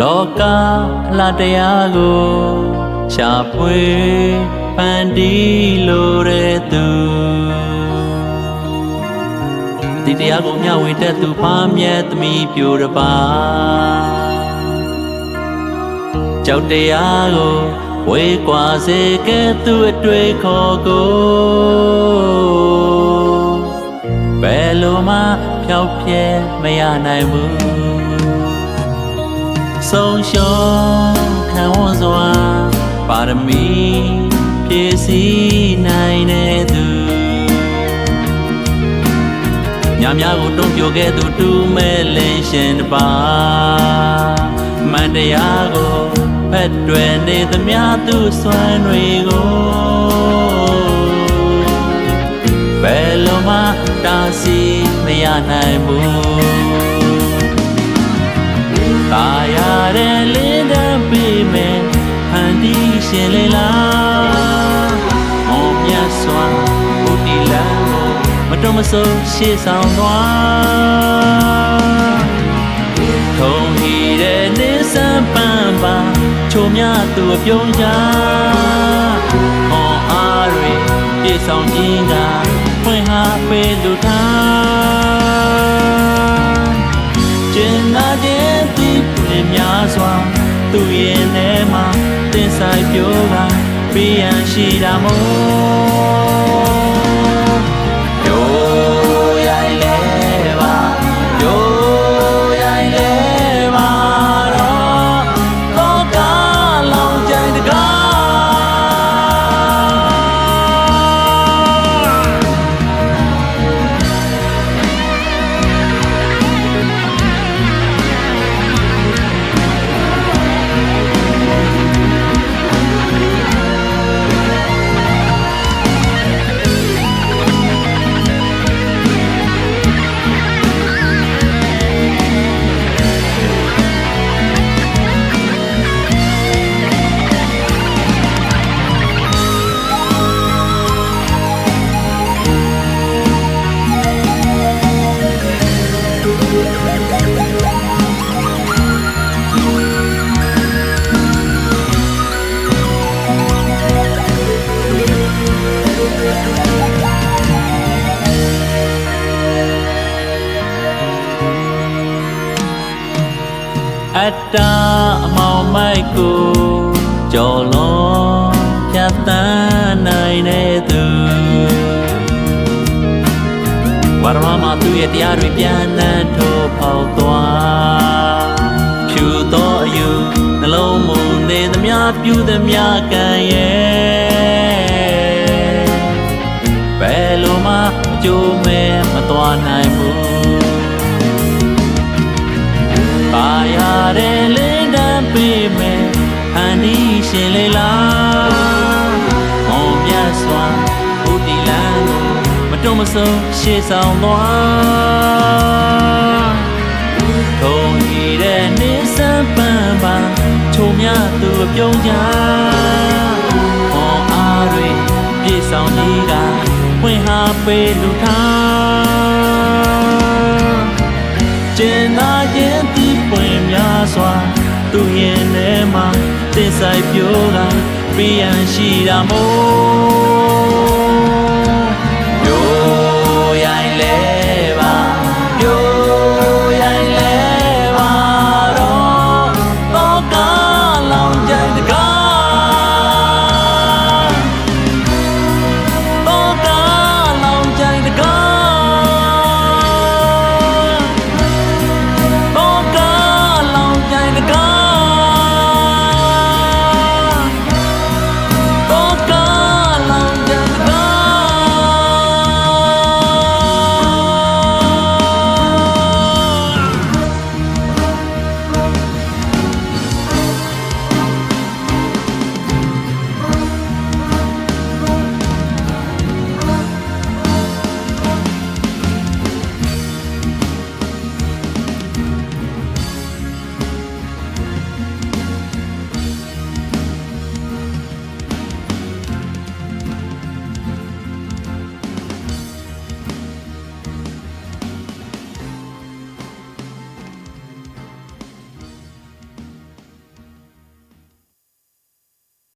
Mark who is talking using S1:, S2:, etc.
S1: လောကအလားတရားကိုရှာဖွေဖန်တီးလိုတဲ့သူဒီတရားကိုမျှဝေတတ်သူဖားမြတ်သမီးပြိုတပါကြောက်တရားကိုဝေကွာစေကဲ့သူအတွေ့ခေါ်ကိုဘယ်လိုမှဖျောက်ဖျက်မရနိုင်ဘူး ဆုံးရှုံးခံဝန်စွာပါရမီဖြည့်စည်းနိုင်တဲ့သူညများကိုတုံ့ပြောခဲ့သူတူမဲ့လင်းရှင်တစ်ပါးမန်တရားကိုဖက်တွယ်နေသမျှသူစွမ်းတွေကိုဘယ်လိုမှတားဆီးမရနိုင်ဘူး ရှင်လေလားမောမြတ်စွာဘုဒ္ဓလမ်းကိုမတော်မဆုံးရှေ့ဆောင်သွားထုံဟီတဲ့နေစံပန်းပါချိုမြသူအပြုံးကြဟောအားတွေပြေဆောင်ခြင်းကဖွင့်ဟာပေးလူထားကျင်နာတဲ့ဒီပွင့်များစွာသူရဲ့ထဲမှာ တင်ဆိုင်ပြိုးကပေးရန်ရှိတာမို့ အတ္တအမောင်မိုက်ကိုကြော်လွန်ဖြတ်တန်းနိုင်တဲ့သူဝရမမသူရဲ့တရားတွေပြန်နှံ့ထိုးပေါက်သွားဖြူသောအယူနှလုံးမူနေသမျှပြူသမျှကံရဲ့ဘယ်လိုမှအကျိုးမဲ့မသွားနိုင်ဘူး ဟန်ဒီရှင်လေလားမောင်မြတ်စွာဘုဒ္ဓလမ်းကိုမတုံမဆုံရှေ့ဆောင်သွားထုံဤတဲ့နေစံပန်းပါချုံမြသူအပြုံးကြဟောအားတွေပြေဆောင်ကြီးကဝင်ဟာပေးလူထားကျင်နာခြင်းဒီပွင့်များစွာသူရင်ထဲမှာ တင်ဆိုင်ပြိုးကပြရန်ရှိတာမို့